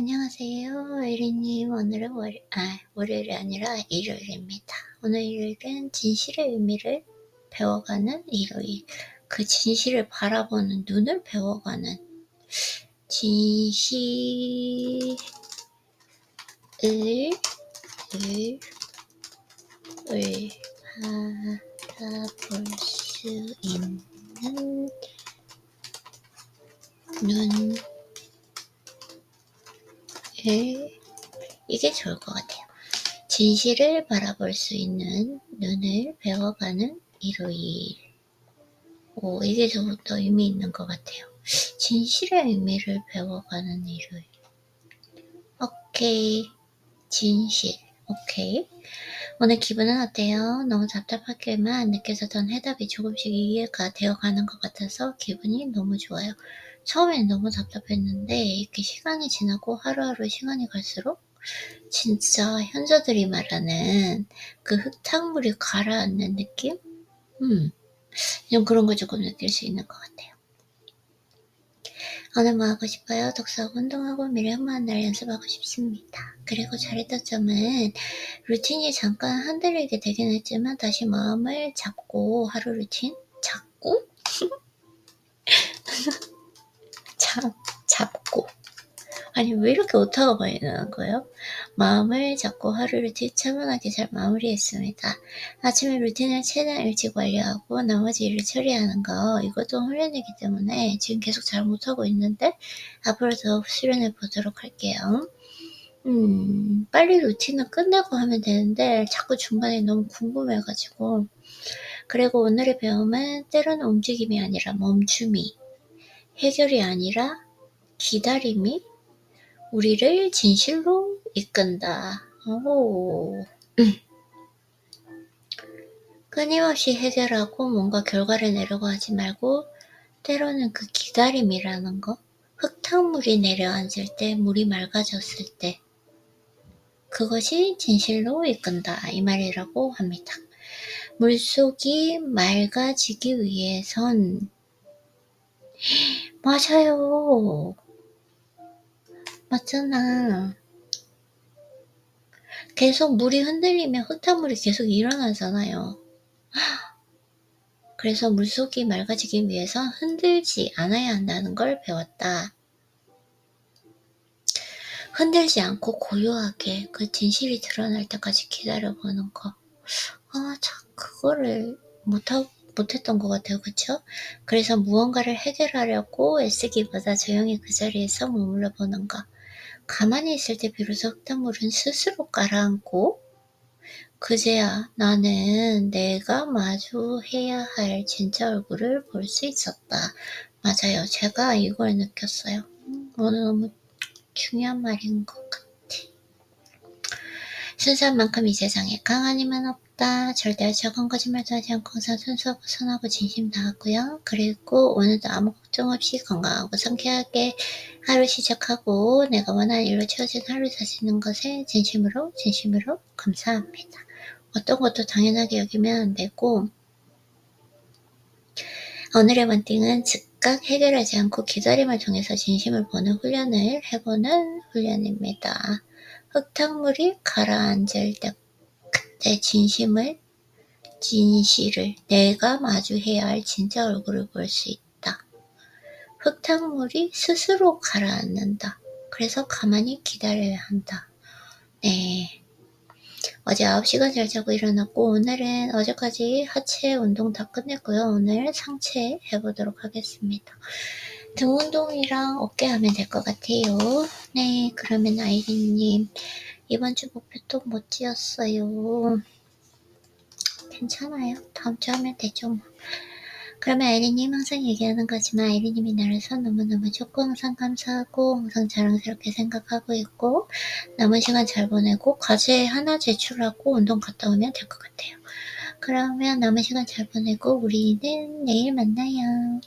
안녕하세요. 에리님. 오늘은 월, 아, 월요일이 아니라 일요일입니다. 오늘 일요일은 진실의 의미를 배워가는 일요일. 그 진실을 바라보는 눈을 배워가는 진실을, 을, 을 바라볼 수 있는 눈, 이게 좋을 것 같아요. 진실을 바라볼 수 있는 눈을 배워가는 일요일. 오, 이게 좀 더 의미 있는 것 같아요. 진실의 의미를 배워가는 일요일. 오케이. 진실. 오케이. 오늘 기분은 어때요? 너무 답답하게만 느껴졌던 해답이 조금씩 이해가 되어가는 것 같아서 기분이 너무 좋아요. 처음엔 너무 답답했는데 이렇게 시간이 지나고 하루하루 시간이 갈수록 진짜 현자들이 말하는 그 흙탕물이 가라앉는 느낌? 음, 좀 그런 걸 조금 느낄 수 있는 것 같아요. 오늘 뭐 하고 싶어요? 독서하고 운동하고 미래 한번 날 연습하고 싶습니다. 그리고 잘했던 점은 루틴이 잠깐 흔들리게 되긴 했지만 다시 마음을 잡고 하루 루틴 잡고 잡, 잡고 아니 왜 이렇게 오타가 많이 나는 거예요? 마음을 잡고 하루를 뒤차분하게 잘 마무리했습니다. 아침에 루틴을 최대한 일찍 완료하고 나머지 일을 처리하는 거 이것도 훈련이기 때문에 지금 계속 잘 못하고 있는데 앞으로 더 수련해 보도록 할게요. 음, 빨리 루틴을 끝내고 하면 되는데 자꾸 중간에 너무 궁금해가지고 그리고 오늘의 배움은 때로는 움직임이 아니라 멈춤이 해결이 아니라 기다림이 우리를 진실로 이끈다. 오. 끊임없이 해결하고 뭔가 결과를 내려고 하지 말고 때로는 그 기다림이라는 거 흙탕물이 내려앉을 때 물이 맑아졌을 때 그것이 진실로 이끈다 이 말이라고 합니다. 물속이 맑아지기 위해선 맞아요. 맞잖아. 계속 물이 흔들리면 흙탕물이 계속 일어나잖아요. 그래서 물속이 맑아지기 위해서 흔들지 않아야 한다는 걸 배웠다. 흔들지 않고 고요하게 그 진실이 드러날 때까지 기다려보는 거. 아, 참, 그거를 못하고 못했던 것 같아요. 그쵸? 그래서 무언가를 해결하려고 애쓰기보다 조용히 그 자리에서 머물러 보는 것. 가만히 있을 때 비로소 흙탕물은 스스로 깔아앉고 그제야 나는 내가 마주해야 할 진짜 얼굴을 볼 수 있었다. 맞아요. 제가 이걸 느꼈어요. 오늘 너무 중요한 말인 것. 순수한 만큼 이 세상에 강한 힘은 없다. 없다. 절대 적은 거짓말도 하지 않고 항상 순수하고 선하고 진심 다하고요. 그리고 오늘도 아무 걱정 없이 건강하고 상쾌하게 하루 시작하고 내가 원하는 일로 채워진 하루 사시는 것에 진심으로 진심으로 감사합니다. 어떤 것도 당연하게 여기면 안 되고 오늘의 원띵은 즉각 해결하지 않고 기다림을 통해서 진심을 보는 훈련을 해보는 훈련입니다. 흙탕물이 가라앉을 때내 진심을, 진실을, 내가 마주해야 할 진짜 얼굴을 볼 수 있다. 흙탕물이 스스로 가라앉는다. 그래서 가만히 기다려야 한다. 네. 어제 9시간 잘 자고 일어났고 오늘은 어제까지 하체 운동 다 끝냈고요. 오늘 상체 해보도록 하겠습니다. 등 운동이랑 어깨 하면 될 것 같아요. 네, 그러면 아이린님 이번 주 목표 또못 지었어요. 괜찮아요. 다음 주 하면 되죠. 뭐. 그러면 아이리님 항상 얘기하는 거지만 아이리님이 나라서 너무너무 좋고 항상 감사하고 항상 자랑스럽게 생각하고 있고 남은 시간 잘 보내고 과제 하나 제출하고 운동 갔다 오면 될 것 같아요. 그러면 남은 시간 잘 보내고 우리는 내일 만나요.